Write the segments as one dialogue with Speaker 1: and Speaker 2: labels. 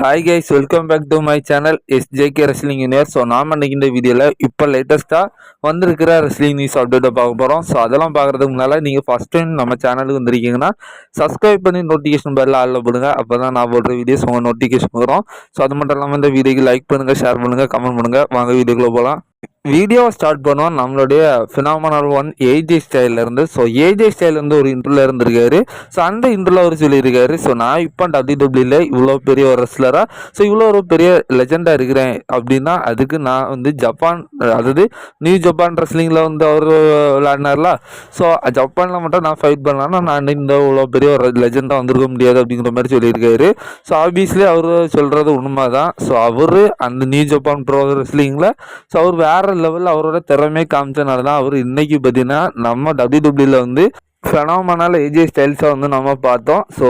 Speaker 1: Hi guys welcome back to my channel S JK wrestling junior so நாம் இன்னைக்கு இந்த வீடியோவில் இப்போ லேட்டஸ்ட்டாக வந்திருக்கிற ரெஸ்லிங் நியூஸ் அப்டேட்டை பார்க்க போகிறோம் ஸோ அதெல்லாம் பார்க்குறதுக்கு முன்னால் நீங்கள் ஃபஸ்ட் டைம் நம்ம சேனலுக்கு வந்திருக்கீங்கன்னா சப்ஸ்கிரைப் பண்ணி நோட்டிஃபிகேஷன் பெல்ல ஆளில் போடுங்க. அப்போ தான் நான் போடுற வீடியோஸ் உங்கள் நோட்டிஃபிகேஷன் வரும். ஸோ அது மட்டும் இல்லாமல் இந்த வீடியோக்கு லைக் பண்ணுங்கள் ஷேர் பண்ணுங்கள் கமெண்ட் பண்ணுங்கள் வாங்க வீடியோக்குள்ளே போகலாம் வீடியோ ஸ்டார்ட் பண்ணுவோம். நம்மளுடைய ஃபினாமனல் ஒன் ஏஜே ஸ்டைலேருந்து ஸோ ஏஜே ஸ்டைலேருந்து ஒரு இன்டர்வியூல இருந்திருக்காரு. ஸோ அந்த இன்டர்வியூல அவர் சொல்லியிருக்காரு. ஸோ நான் இப்போ டபிள்யூ டபிள்யூல இவ்வளோ பெரிய ஒரு ரெஸ்லராக ஸோ இவ்வளோ ஒரு பெரிய லெஜெண்டாக இருக்கிறேன் அப்படின்னா அதுக்கு நான் வந்து ஜப்பான் அதாவது நியூ ஜப்பான் ரெஸ்லிங்கில் வந்து அவர் விளையாடினார்ல. ஸோ ஜப்பானில் மட்டும் நான் ஃபைட் பண்ணலான்னா நான் இந்த இவ்வளோ பெரிய ஒரு லெஜெண்டாக வந்திருக்க முடியாது அப்படிங்கிற மாதிரி சொல்லியிருக்காரு. ஸோ ஆப்வியஸ்லி அவர் சொல்கிறது உண்மை தான் ஸோ அவர் அந்த நியூ ஜப்பான் ப்ரோ ரெஸ்லிங்கில் ஸோ அவர் வேற லெவலில் அவரோட திறமையை காமிச்சனால தான் அவர் இன்னைக்கு பார்த்தீங்கன்னா நம்ம டபிள்யூ டபிள்யூல வந்து ஃபெனாமனால் ஏஜே ஸ்டைல்ஸாக வந்து நம்ம பார்த்தோம். ஸோ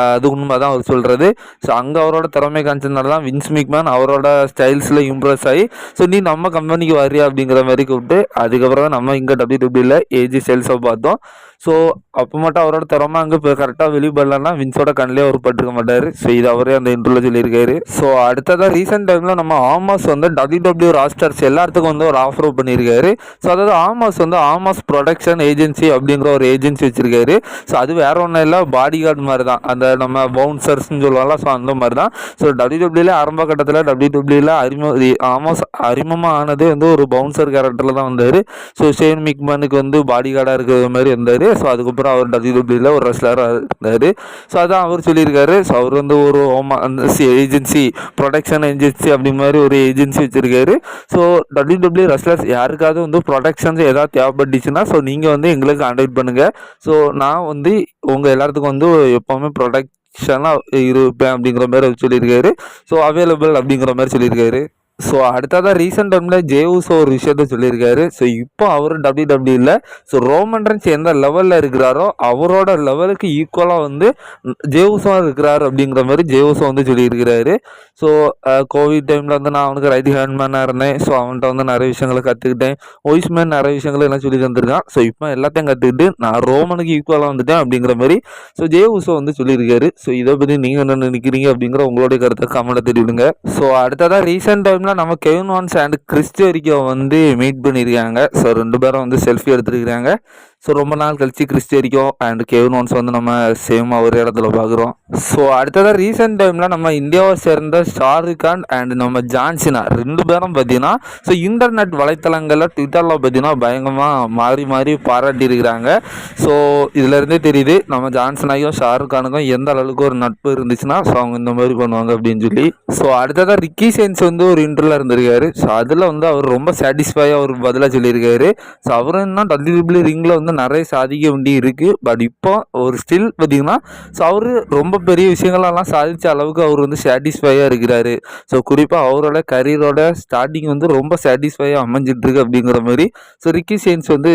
Speaker 1: அது உண்மை தான் அவர் சொல்கிறது ஸோ அங்கே அவரோட திறமை காமிச்சதுனால தான் வின்ஸ் மிக்மேன் அவரோட ஸ்டைல்ஸில் இம்ப்ரெஸ் ஆகி ஸோ நீ நம்ம கம்பெனிக்கு வரியா அப்படிங்கிற மாதிரி கூப்பிட்டு அதுக்கப்புறம் தான் நம்ம இங்கே டபிள்யூ டபிள்யூல ஏஜி ஸ்டைல்ஸாக பார்த்தோம். ஸோ அப்போ மட்டும் அவரோட திறமை அங்கே இப்போ கரெக்டாக வெளிப்படலன்னா வின்ஸோட கண்ணிலே அவர் பட்டிருக்க மாட்டார். ஸோ இது அவரே அந்த இன்டர்வியூல சொல்லியிருக்காரு. ஸோ அடுத்ததாக ரீசெண்ட் டைமில் நம்ம ஆமாஸ் வந்து டபிள்யூ டபிள்யூ ராஸ்டர்ஸ் எல்லாத்துக்கும் வந்து ஒரு ஆஃபர் பண்ணியிருக்காரு. ஸோ அதாவது ஆமாஸ் வந்து ஆமாஸ் ப்ரொடக்ஷன் ஏஜென்சி அப்படிங்கிற ஒரு ஏஜென்சி வச்சுருக்காரு. ஸோ அது வேற ஒன்றும் இல்லை. பாடி கார்டு மாதிரி தான் அந்த நம்ம பவுன்சர்ஸ்னு சொல்லுவாங்களா ஸோ அந்த மாதிரி தான் ஸோ டபிள்யூ டபிள்யூல ஆரம்ப கட்டத்தில் டபிள்யூ டபிள்யூல அறிமுக ஆமாஸ் அறிமுகமாக ஆனது வந்து ஒரு பவுன்சர் கேரக்டரில் தான் வந்தார். ஸோ ஷேன் மிக்மனுக்கு வந்து பாடி கார்டாக இருக்கிற மாதிரி இருந்தார். ஸோ அதுக்கப்புறம் அவர் டபிள்யூ டபிள்யூல ஒரு ரெஸ்லராக இருந்தார். ஸோ அதான் அவர் சொல்லியிருக்காரு. ஸோ அவர் வந்து ஒரு ஹோமா அந்த ஏஜென்சி ப்ரொடக்ஷன் ஏஜென்சி அப்படி மாதிரி ஒரு ஏஜென்சி வச்சுருக்காரு. ஸோ டபிள்யூ டபிள்யூ ரெஸ்லர்ஸ் யாருக்காவது வந்து ப்ரொடக்ஷன்ஸ் ஏதாவது தேவைப்பட்டுச்சுன்னா ஸோ நீங்கள் வந்து எங்களுக்கு கான்டாக்ட் பண்ணுங்கள் ஸோ நான் வந்து உங்கள் எல்லாத்துக்கும் வந்து எப்போவுமே ப்ரொடக்ஷனாக இருப்பேன் அப்படிங்கிற மாதிரி சொல்லியிருக்காரு. ஸோ அவைலபிள் அப்படிங்கிற மாதிரி சொல்லியிருக்காரு. ஸோ அடுத்ததாக ரீசெண்ட் டைமில் ஜேவுஸ் ஒரு விஷயத்த சொல்லியிருக்காரு. ஸோ இப்போ அவர் டபிள்யூ டபிள்யூல ஸோ ரோமன் ரன்ஸ் எந்த லெவலில் இருக்கிறாரோ அவரோட லெவலுக்கு ஈக்குவலாக வந்து ஜேவுஸும் இருக்கிறாரு அப்படிங்கிற மாதிரி ஜேவுஸும் வந்து சொல்லியிருக்கிறாரு. ஸோ கோவிட் டைமில் வந்து நான் அவனுக்கு ரைட் ஹேண்ட்மேனாக இருந்தேன். ஸோ அவன்கிட்ட வந்து நிறைய விஷயங்களை கற்றுக்கிட்டேன் ஒய்ஸ்மேன் நிறைய விஷயங்களை எல்லாம் சொல்லி தந்திருக்கான். ஸோ இப்போ எல்லாத்தையும் கற்றுக்கிட்டு நான் ரோமனுக்கு ஈக்குவலாக வந்துட்டேன் அப்படிங்கிற மாதிரி ஸோ ஜேவுஸோ வந்து சொல்லியிருக்காரு. ஸோ இதை பற்றி நீங்கள் என்ன நினைக்கிறீங்க அப்படிங்கிற உங்களுடைய கருத்தை கமெண்ட்டை தெரிவிடுங்க. ஸோ அடுத்ததாக ரீசெண்ட் டைமில் நம்ம கெவின் வான்ஸ் அண்ட் கிறிஸ்டியரிக்கோ வந்து மீட் பண்ணியிருக்காங்க. ஸோ ரெண்டு பேரும் வந்து செல்ஃபி எடுத்துருக்காங்க ஸோ ரொம்ப நாள் கழிச்சு கிறிஸ்டியரிக்கோ அண்ட் கெவின் வந்து நம்ம சேமாக ஒரு இடத்துல பார்க்குறோம் ஸோ அடுத்ததாக ரீசெண்ட் டைமில் நம்ம இந்தியாவை சேர்ந்த ஷாருக் கான் அண்ட் நம்ம ஜான்சினா ரெண்டு பேரும் பார்த்தீங்கன்னா ஸோ இன்டர்நெட் வலைத்தளங்களில் ட்விட்டரில் பார்த்தீங்கன்னா பயங்கரமாக மாறி மாறி பாராட்டியிருக்கிறாங்க ஸோ இதுலேருந்தே தெரியுது நம்ம ஜான்சனாயும் ஷாருக் கானுக்கும் எந்த அளவுக்கு ஒரு நட்பு இருந்துச்சுன்னா ஸோ அவங்க இந்த மாதிரி பண்ணுவாங்க அப்படின்னு சொல்லி. ஸோ அடுத்ததாக ரிக்கி சென்ஸ் வந்து ஒரு இன்டர்வியூல இருந்திருக்காரு. ஸோ அதில் வந்து அவர் ரொம்ப சாட்டிஸ்ஃபையாக ஒரு பதிலாக சொல்லியிருக்காரு. ஸோ அவரும் என்ன டபிள்யூபிள்யூ ரிங்கில் வந்து நிறைய சாதிக்க வேண்டி இருக்குது பட் இப்போ ஒரு ஸ்டில் பார்த்திங்கன்னா ஸோ அவர் ரொம்ப பெரிய விஷயங்களெல்லாம் சாதித்த அளவுக்கு அவர் வந்து சாட்டிஸ்ஃபையாக இருக்கிறாரு. ஸோ குறிப்பாக அவரோட கரியரோட ஸ்டார்டிங் வந்து ரொம்ப சாட்டிஸ்ஃபையாக அமைஞ்சிட்ருக்கு அப்படிங்கிற மாதிரி ஸோ ரிக்கி சேன்ஸ் வந்து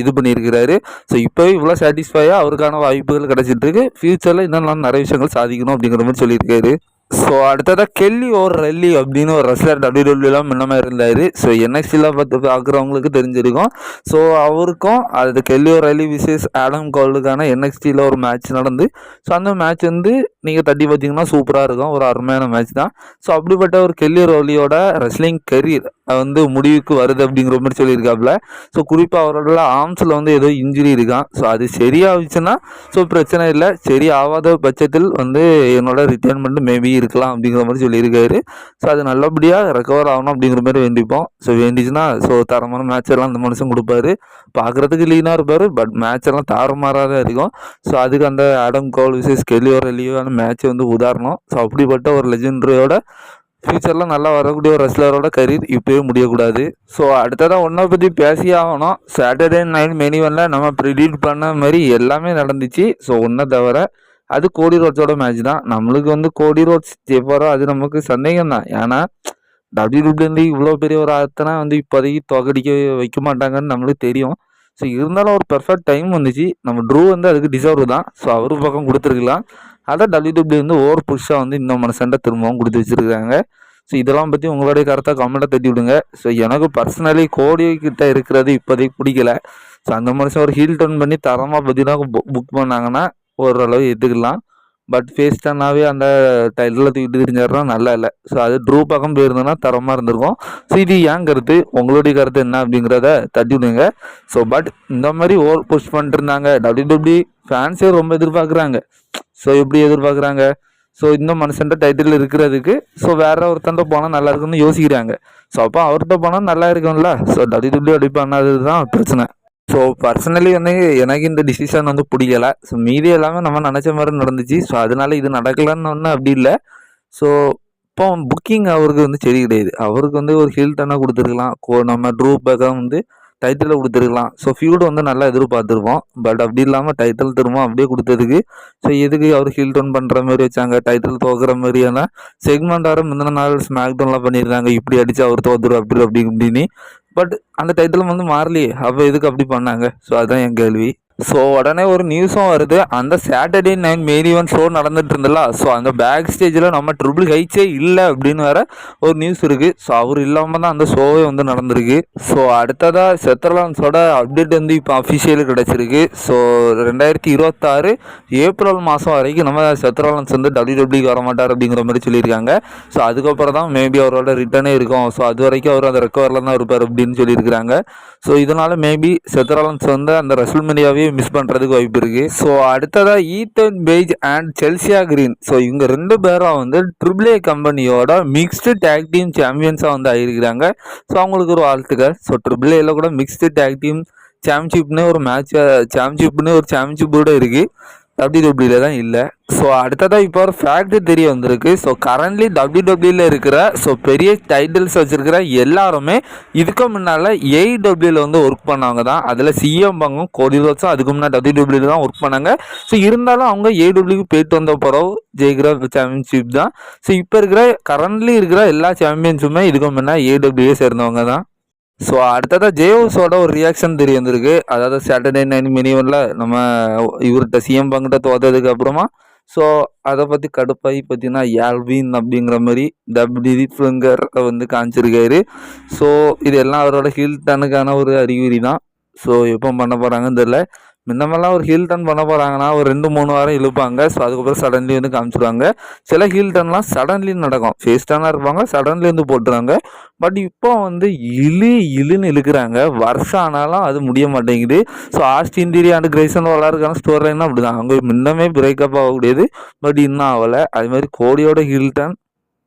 Speaker 1: இது பண்ணியிருக்கிறாரு. ஸோ இப்போவே இவ்வளோ சாட்டிஸ்ஃபையாக அவருக்கான வாய்ப்புகள் கிடச்சிட்ருக்கு ஃப்யூச்சரில் இன்னும் நிறைய விஷயங்கள் சாதிக்கணும் அப்படிங்கிற மாதிரி சொல்லியிருக்காரு. ஸோ அடுத்ததாக கெல்லி ஓர் ரெல்லி அப்படின்னு ஒரு ரெஸ்லர் டபிள்யூ டபிள்யூலாம் முன்னமே இருந்தார். ஸோ என்எக்சிலாம் பார்த்து பார்க்குறவங்களுக்கு தெரிஞ்சிருக்கும். ஸோ அவருக்கும் அது Kyle O'Reilly versus Adam கோல்டுக்கான என்எக்ஸ்டியில் ஒரு மேட்ச் நடந்து. ஸோ அந்த மேட்ச் வந்து நீங்கள் தட்டி பார்த்தீங்கன்னா சூப்பராக இருக்கும். ஒரு அருமையான மேட்ச் தான். ஸோ அப்படிப்பட்ட ஒரு கெல்லி ரோலியோட ரெஸ்லிங் கெரியர் வந்து முடிவுக்கு வருது அப்படிங்கிற மாதிரி சொல்லியிருக்காப்புல. ஸோ குறிப்பாக அவரோட ஆர்ம்ஸில் வந்து ஏதோ இன்ஜுரி இருக்கான். ஸோ அது சரியாகிச்சுன்னா ஸோ பிரச்சனை இல்லை. சரி ஆகாத பட்சத்தில் வந்து என்னோட ரிட்டைர்மெண்ட் மேபி இருக்கலாம் அப்படிங்கிற மாதிரி சொல்லியிருக்காரு. ஸோ அது நல்லபடியாக ரெக்கவர் ஆகணும் அப்படிங்கிற மாதிரி வேண்டிப்போம். ஸோ வேண்டிச்சுன்னா ஸோ தரமான மேட்ச் எல்லாம் அந்த மனுஷன் கொடுப்பாரு. பார்க்குறதுக்கு லீனாக இருப்பார் பட் மேட்ச் எல்லாம் தாறுமாறாக தான் இருக்கும் ஸோ அதுக்கு அந்த ஆடம் கோல் விசேஷ் கெலியோர் லீவான மேட்ச் வந்து உதாரணம். ஸோ அப்படிப்பட்ட ஒரு லெஜெண்டரியோட ஃப்யூச்சரில் நல்லா வரக்கூடிய ஒரு ரெஸ்லரோட கரியர் இப்போயே முடியக்கூடாது. ஸோ அடுத்ததாக ஒன்றை பற்றி பேசியே ஆகணும். சாட்டர்டே நைட் மெனிவனில் நம்ம ப்ரிடியூட் பண்ண மாதிரி எல்லாமே நடந்துச்சு. ஸோ ஒன்றை தவிர அது கோடி ரோட்ஸோட மேட்ச் தான். நம்மளுக்கு வந்து கோடி ரோட்ஸ் ஜெயிப்பாரோ அது நமக்கு சந்தேகம் தான் ஏன்னா டபிள்யூடபிள்யூ இவ்வளோ பெரிய ஒரு ஆத்தனா வந்து இப்போதைக்கு தோக்கடிக்க வைக்க மாட்டாங்கன்னு நம்மளுக்கு தெரியும். ஸோ இருந்தாலும் ஒரு பெர்ஃபெக்ட் டைம் வந்துச்சு. நம்ம ட்ரூ வந்து அதுக்கு டிசர்வ் தான். ஸோ அவரு பக்கம் கொடுத்துருக்கலாம். அதான் டபிள்யூடபிள்யூ வந்து ஓவர் புஷ்ஷாக வந்து இந்த மனசண்டை திரும்பவும் கொடுத்து வச்சிருக்காங்க. ஸோ இதெல்லாம் பற்றி உங்களுடைய கருத்தை கமெண்ட்டை தட்டி விடுங்க. ஸோ எனக்கு பர்சனலி கோடி கிட்ட இருக்கிறது இப்போதைக்கு பிடிக்கல. ஸோ அந்த மனுஷன் ஒரு ஹீல் டர்ன் பண்ணி தரமாக பார்த்தீங்கன்னா புக் பண்ணாங்கன்னா ஓரளவு எடுத்துக்கலாம் பட் ஃபேஸ் டன்னாகவே அந்த டைட்டில் தூக்கிட்டு தெரிஞ்சாருன்னா நல்லா இல்லை. ஸோ அது ட்ரூ பக்கம் போயிருந்தோன்னா தரமாக இருந்திருக்கும். ஸோ இது ஏன் கருத்து? உங்களுடைய கருத்து என்ன அப்படிங்கிறத தட்டி விடுங்க. ஸோ பட் இந்த மாதிரி ஓவர் புஷ் பண்ணிட்டு இருந்தாங்க டபிள்யூ டபிள்யூ ஃபேன்ஸே ரொம்ப எதிர்பார்க்குறாங்க. ஸோ எப்படி எதிர்பார்க்குறாங்க? ஸோ இந்த மனுஷன்ட்ட டைட்டில் இருக்கிறதுக்கு ஸோ வேற ஒருத்தன்ட்ட போனால் நல்லா இருக்கும்னு யோசிக்கிறாங்க. ஸோ அப்போ அவர்கிட்ட போனால் நல்லா இருக்கும்ல? ஸோ டபிள்யூ டபிள்யூ அப்படி பண்ணாதது தான் பிரச்சனை. ஸோ பர்சனலி வந்து எனக்கு இந்த டிசிஷன் வந்து பிடிக்கல. ஸோ மீதி எல்லாமே நம்ம நினச்ச மாதிரி நடந்துச்சு. ஸோ அதனால இது நடக்கலன்னு ஒன்றும் அப்படி இல்லை. ஸோ இப்போ புக்கிங் அவருக்கு வந்து சரி கிடையாது. அவருக்கு வந்து ஒரு ஹில்டனாக கொடுத்துருக்கலாம். கோ நம்ம ட்ரூ பேக்காக வந்து டைட்டில் கொடுத்துருக்கலாம். ஸோ ஃபியூடு வந்து நல்லா எதிர்பார்த்துருப்போம். பட் அப்படி இல்லாமல் டைட்டில் திரும்ப அப்படியே கொடுத்ததுக்கு ஸோ எதுக்கு அவர் ஹீல் டவுன் பண்ணுற மாதிரி வச்சாங்க? டைட்டில் தோக்குற மாதிரியான செக்மெண்ட் ஆரம் முந்தின நாள் ஸ்மாக் டவுன்லாம் பண்ணியிருக்காங்க இப்படி அடித்து அவர் தோத்துரு அப்படி அப்படி இப்படின்னு. பட் அந்த டைத்தில் வந்து மாறலையே. அப்போ எதுக்கு அப்படி பண்ணாங்க? ஸோ அதுதான் என் கேள்வி. ஸோ உடனே ஒரு நியூஸும் வருது. அந்த Saturday night main event show நடந்துட்டு இருந்தல ஸோ அந்த பேக் ஸ்டேஜில் நம்ம ட்ரிபிள் ஹைச்சே இல்லை அப்படின்னு வேற ஒரு நியூஸ் இருக்குது ஸோ அவர் இல்லாமல் தான் அந்த ஷோவே வந்து நடந்திருக்கு. ஸோ அடுத்ததாக செத்தர்லான்ஸோட அப்டேட் வந்து இப்போ அஃபிஷியலு கிடச்சிருக்கு. ஸோ ரெண்டாயிரத்தி இருபத்தாறு ஏப்ரல் மாதம் வரைக்கும் நம்ம செத்தர்லான்ஸ் வந்து டபிள்யூ டபிள்யூக்கு வர மாட்டார் அப்படிங்கிற மாதிரி சொல்லியிருக்காங்க. ஸோ அதுக்கப்புறம் தான் மேபி அவரோட ரிட்டர்னே இருக்கும். ஸோ அது வரைக்கும் அவர் அந்த ரெக்கவரில் தான் இருப்பார் அப்படின்னு சொல்லியிருக்கிறாங்க. ஸோ இதனால் மேபி செத்தர்லான்ஸ் வந்து அந்த ரெசல்மெனியாவே மிஸ் பண்ணுறதுக்கு வாய்ப்பு இருக்குது ஸோ அடுத்ததாக Ethan Page and Chelsea Green so இவங்க ரெண்டு பேரும் வந்து ட்ரிபிள் ஏ கம்பெனியோட மிக்ஸ்டு டேக் டீம் சாம்பியன்ஸாக வந்து ஆகியிருக்கிறாங்க. ஸோ அவங்களுக்கு ஒரு வாழ்த்துக்கள். ஸோ ட்ரிபிள் ஏல கூட மிக்ஸ்டு டேக் டீம் சாம்பியன்ஷிப்னு ஒரு மேட்ச் சாம்பியன்ஷிப்னு ஒரு சாம்பியன்ஷிப் கூட இருக்குது டபிள்யூ டபிள்யூல தான் இல்லை. ஸோ அடுத்ததாக இப்போ ஒரு ஃபேக்ட் தெரிய வந்திருக்கு. ஸோ கரண்ட்லி டபிள்யூ டபிள்யூல இருக்கிற ஸோ பெரிய டைட்டில்ஸ் வச்சுருக்கிற எல்லாருமே இதுக்கு முன்னால் ஏஇடபிள்யூல வந்து ஒர்க் பண்ணவங்க தான். அதில் சிஎம் பங்கும் கோடி ரோட்ஸும் அதுக்கு முன்னாடி டபிள்யூ டபிள்யூல தான் ஒர்க் பண்ணாங்க. ஸோ இருந்தாலும் அவங்க ஏடபிள்யூக்கு போயிட்டு வந்த பிறகு ஜெயிக்கிற சாம்பியன்ஷிப் தான். ஸோ இப்போ இருக்கிற கரண்ட்லி இருக்கிற எல்லா சாம்பியன்ஸுமே இதுக்கு முன்னே ஏடபிள்யூ சேர்ந்தவங்க தான். ஸோ அடுத்ததாக ஜேஓஸோட ஒரு ரியாக்ஷன் தெரிய வந்திருக்கு. அதாவது சாட்டர்டே நைன் மினிவனில் நம்ம இவர்கிட்ட சிஎம் பங்கிட்ட தோத்ததுக்கு அப்புறமா ஸோ அதை பற்றி கடுப்பாகி பார்த்தீங்கன்னா யால்வின் அப்படிங்கிற மாதிரி டபிள்யூ ஃபிங்கர் வந்து காமிச்சிருக்காரு. ஸோ இது எல்லாம் அவரோட ஹில்டனுக்கான ஒரு அறிகுறி தான் ஸோ எப்போ பண்ண போகிறாங்கன்னு தெரில முன்னமெல்லாம் ஒரு ஹீல் டர்ன் பண்ண போகிறாங்கன்னா ஒரு ரெண்டு மூணு வாரம் இழுப்பாங்க. ஸோ அதுக்கப்புறம் சடன்லி வந்து காமிச்சிருவாங்க. சில ஹீல் டர்ன்லாம் சடன்லி நடக்கும். ஃபேஸ் டர்னாக இருப்பாங்க சடன்லி வந்து போட்டுருவாங்க. பட் இப்போ வந்து இழு இழுன்னு இழுக்கிறாங்க. வருஷம் ஆனாலும் அது முடிய மாட்டேங்குது. So Austin Theory and Grayson வளர்க்கான storyline அப்படி தான் அங்கே முன்னமே பிரேக்கப் ஆகக்கூடியது. பட் இன்னும் ஆகலை. அது மாதிரி கோடியோட ஹில்டன்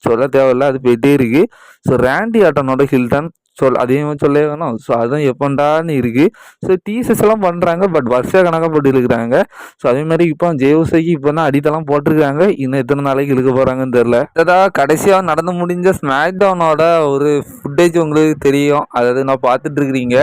Speaker 1: சொல்ல தேவையில்ல. அது போயிட்டே இருக்குது ஸோ ரேண்டி ஆட்டனோட ஹில்டன் சொல் அதிகமாக சொல்ல வேணும். ஸோ அதுதான் எப்பண்டான்னு இருக்குது ஸோ டீசஸ் எல்லாம் பண்ணுறாங்க பட் வருஷ கணக்காக போட்டு இருக்கிறாங்க ஸோ அதே மாதிரி இப்போ ஜேஓசைக்கு இப்போ தான் அடித்தெல்லாம் போட்டிருக்காங்க. இன்னும் எத்தனை நாளைக்கு இழுக்க போகிறாங்கன்னு தெரில அதாவது கடைசியாக நடந்து முடிஞ்ச ஸ்மாக் டவுனோட ஒரு ஃபுட்டேஜ் உங்களுக்கு தெரியும். அதாவது நான் பார்த்துட்டு இருக்கிறீங்க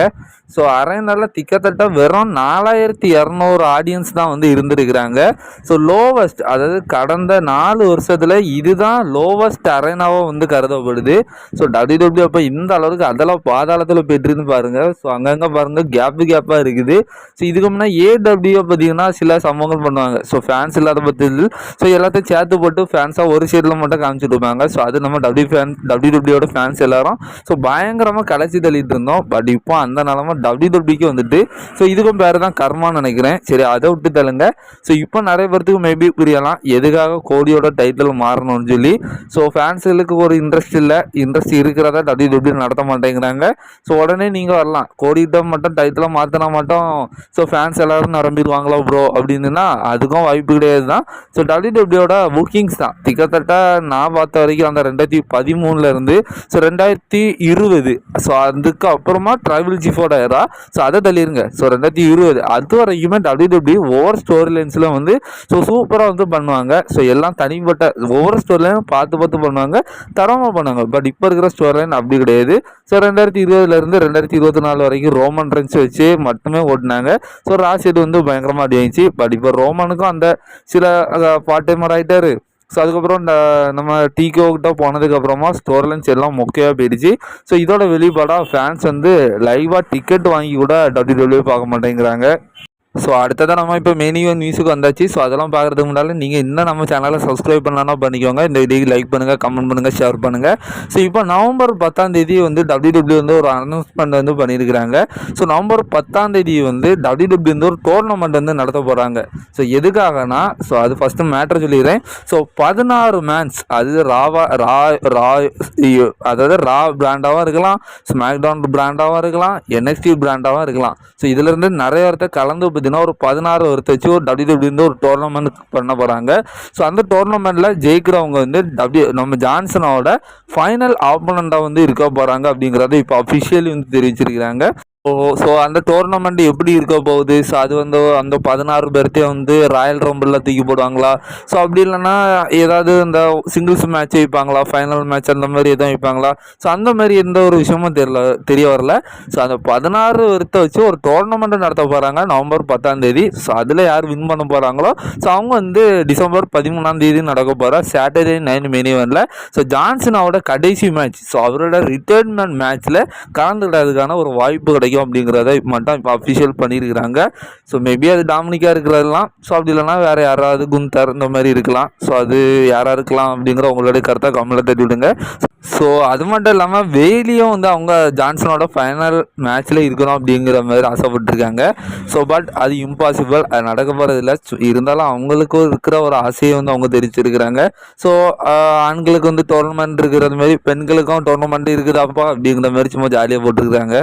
Speaker 1: ஸோ அரேனாவில் திக்கத்தட்ட வெறும் நாலாயிரத்தி இரநூறு ஆடியன்ஸ் தான் வந்து இருந்திருக்கிறாங்க. ஸோ லோவஸ்ட் அதாவது கடந்த நாலு வருஷத்தில் இதுதான் லோவஸ்ட் அரைனாவாக வந்து கருதப்படுது. ஸோ டபிள்யூ டபிள்யூ அப்போ இந்த அளவுக்கு அதெல்லாம் பாதாளத்தில் போயிட்டுருந்து பாருங்கள் ஸோ அங்கங்கே பாருங்கள் கேப்பு கேப்பாக இருக்குது. ஸோ இதுக்கு முன்னே ஏடபிள்யூ பார்த்தீங்கன்னா சில சம்பவங்கள் பண்ணுவாங்க. ஸோ ஃபேன்ஸ் இல்லாத பட்சத்தில் ஸோ எல்லாத்தையும் சேர்த்து போட்டு ஃபேன்ஸாக ஒரு சைடில் மட்டும் காமிச்சிட்டு இருப்பாங்க. ஸோ அது நம்ம டபிள்யூ ஃபேன் டபிள்யூ டபிள்யூட ஃபேன்ஸ் எல்லாரும் ஸோ பயங்கரமாக கலைச்சி தள்ளிட்டு இருந்தோம். பட் இப்போ அந்த நிலமை டபிள்யூ டபிள்யூக்கு வந்துட்டு ஸோ இதுக்கும் பேர் தான் கர்மான்னு நினைக்கிறேன். சரி அதை விட்டு தள்ளுங்க. ஸோ இப்போ நிறைய பேர்த்துக்கு மேபி புரியலாம். எதுக்காக கோடியோட டைட்டில் மாறணும்னு சொல்லி. ஸோ ஃபேன்ஸுகளுக்கு ஒரு இன்ட்ரெஸ்ட் இல்லை. இன்ட்ரெஸ்ட் இருக்கிறதா டபிள்யூ டபிள்யூ நடத்த மாட்டேங்கிறாங்க ஸோ உடனே நீங்கள் வரலாம். கோடிட்ட மட்டும் டைட்டில் மாற்றினா மட்டும் ஸோ ஃபேன்ஸ் எல்லாரும் நிரம்பிடுவாங்களா ப்ரோ அப்படின்னா அதுக்கும் வாய்ப்பு கிடையாது தான் ஸோ டபிள்யூடபிள்யூட புக்கிங்ஸ் தான். கிட்டத்தட்ட நான் பார்த்த வரைக்கும் அந்த ரெண்டாயிரத்தி பதிமூணுல இருந்து ஸோ ரெண்டாயிரத்தி இருபது. ஸோ அதுக்கு அப்புறமா ட்ராவல் ஜிஃபோட ஏரா ஸோ அதை தள்ளிருங்க. ஸோ ரெண்டாயிரத்தி இருபது. அது வரைக்குமே டபிள்யூ டபிள்யூ ஒவ்வொரு ஸ்டோரி லைன்ஸில் வந்து ஸோ சூப்பராக வந்து பண்ணுவாங்க. ஸோ எல்லாம் தனிப்பட்ட ஒவ்வொரு ஸ்டோரி லைனும் பார்த்து பார்த்து பண்ணுவாங்க. தரமாக பண்ணுவாங்க. பட் இப்போ இருக்கிற ஸ்டோரி லைன் அப்படி கிடையாது. ஸோ ரெண்டாயிரத்தி இருபதுலேருந்து ரெண்டாயிரத்தி இருபத்தி நாலு வரைக்கும் ரோமன் ரன்ஸ் வச்சு மட்டுமே ஓட்டினாங்க. ஸோ ராசிட் வந்து பயங்கரமாக அடி ஆயிடுச்சு பட் இப்போ ரோமனுக்கும் அந்த சில பார்ட் டைமர் ஆகிட்டாரு ஸோ அதுக்கப்புறம் இந்த நம்ம டீகோ போனதுக்கப்புறமா ஸ்டோர்லன்ஸ் எல்லாம் மொக்கையாக போயிடுச்சு. ஸோ இதோட வெளிப்பாடாக ஃபேன்ஸ் வந்து லைவாக டிக்கெட் வாங்கி கூட டபிள்யூ பார்க்க மாட்டேங்கிறாங்க. ஸோ அடுத்ததாக நம்ம இப்போ மெனியூ நியூஸுக்கு வந்தாச்சு. ஸோ அதெல்லாம் பார்க்குறதுக்கு முன்னால் நீங்கள் இன்னும் நம்ம சேனலை சப்ஸ்கிரைப் பண்ணலாம்னா பண்ணிக்கோங்க. இந்த வீடியோக்கு லைக் பண்ணுங்கள் கமெண்ட் பண்ணுங்கள் ஷேர் பண்ணுங்கள் ஸோ இப்போ நவம்பர் பத்தாம் தேதி வந்து டபிள்யூடபிள்யூ வந்து ஒரு அனௌன்ஸ்மெண்ட் வந்து பண்ணியிருக்கிறாங்க ஸோ நவம்பர் பத்தாம் தேதி வந்து டபிள்யூடபிள்யூ வந்து ஒரு டோர்னமெண்ட் வந்து நடத்த போகிறாங்க ஸோ எதுக்காகனா? ஸோ அது ஃபஸ்ட்டு மேட்ரு சொல்லிடுறேன். ஸோ பதினாறு மேன்ஸ் அது ராவா ரா ரா அதாவது ரா பிராண்டாகவும் இருக்கலாம் ஸ்மாக்டவுன் பிராண்டாகவும் இருக்கலாம் என்எஸ்டி பிராண்டாகவும் இருக்கலாம். ஸோ இதுலேருந்து நிறைய இடத்த கலந்து பார்த்தீங்கன்னா ஒரு பதினாறு ஒருத்த வச்சு ஒரு டபிள்யூ டபிள்யூ ஒரு டோர்னமெண்ட் பண்ண போகிறாங்க ஸோ அந்த டோர்னமெண்ட்டில் ஜெயிக்கிறவங்க வந்து டபிள்யூ நம்ம ஜான்சனோட ஃபைனல் ஆப்போனண்ட்டாக வந்து இருக்க போகிறாங்க அப்படிங்கிறத இப்போ அஃபிஷியலி வந்து தெரிவிச்சிருக்கிறாங்க. ஓ ஸோ அந்த டோர்னமெண்ட் எப்படி இருக்க போகுது? ஸோ அது வந்து அந்த பதினாறு பேர்த்தையும் வந்து ராயல் ரம்பிளில் தூக்கி போடுவாங்களா? ஸோ அப்படி இல்லைன்னா ஏதாவது இந்த சிங்கிள்ஸ் மேட்ச் வைப்பாங்களா? ஃபைனல் மேட்ச் அந்த மாதிரி எதுவும் வைப்பாங்களா? ஸோ அந்த மாதிரி எந்த ஒரு விஷயமும் தெரியல தெரிய வரல. ஸோ அந்த பதினாறு வருத்த வச்சு ஒரு டோர்னமெண்ட் நடத்த போகிறாங்க நவம்பர் பத்தாம் தேதி. ஸோ அதில் யார் வின் பண்ண போகிறாங்களோ ஸோ அவங்க வந்து டிசம்பர் பதிமூணாம் தேதி நடக்க போகிற சாட்டர்டே நைன் மெனிவனில் ஸோ ஜான்சனாவோட கடைசி மேட்ச் ஸோ அவரோட ரிட்டையர்மெண்ட் மேட்ச்சில் கலந்துக்கிறதுக்கான ஒரு வாய்ப்பு கிடைக்கும் அப்படிங்கிறத மட்டும் இப்போ அஃபிஷியல் பண்ணியிருக்கிறாங்க. ஸோ மேபி அது டாமினிக்காக இருக்கிறதெல்லாம் ஸோ அப்படி இல்லைன்னா வேறு யாராவது குந்தர் இந்த மாதிரி இருக்கலாம். ஸோ அது யாராக இருக்கலாம் அப்படிங்கிற உங்களுடைய கருத்தை கமெண்ட்டில் தட்டி விடுங்க ஸோ அது மட்டும் இல்லாமல் வெயிலியும் வந்து அவங்க ஜான்சனோட ஃபைனல் மேட்ச்சில் இருக்கணும் அப்படிங்கிற மாதிரி ஆசைப்பட்டிருக்காங்க. ஸோ பட் அது இம்பாசிபிள் அது நடக்க போகிறதில்ல இருந்தாலும் அவங்களுக்கும் இருக்கிற ஒரு ஆசையை வந்து அவங்க தெரிவிச்சிருக்கிறாங்க. ஸோ ஆண்களுக்கு வந்து டோர்னமெண்ட் இருக்கிறது மாதிரி பெண்களுக்கும் டோர்னமெண்ட் இருக்குதாப்பா அப்படிங்கிற மாதிரி சும்மா ஜாலியாக போட்டிருக்காங்க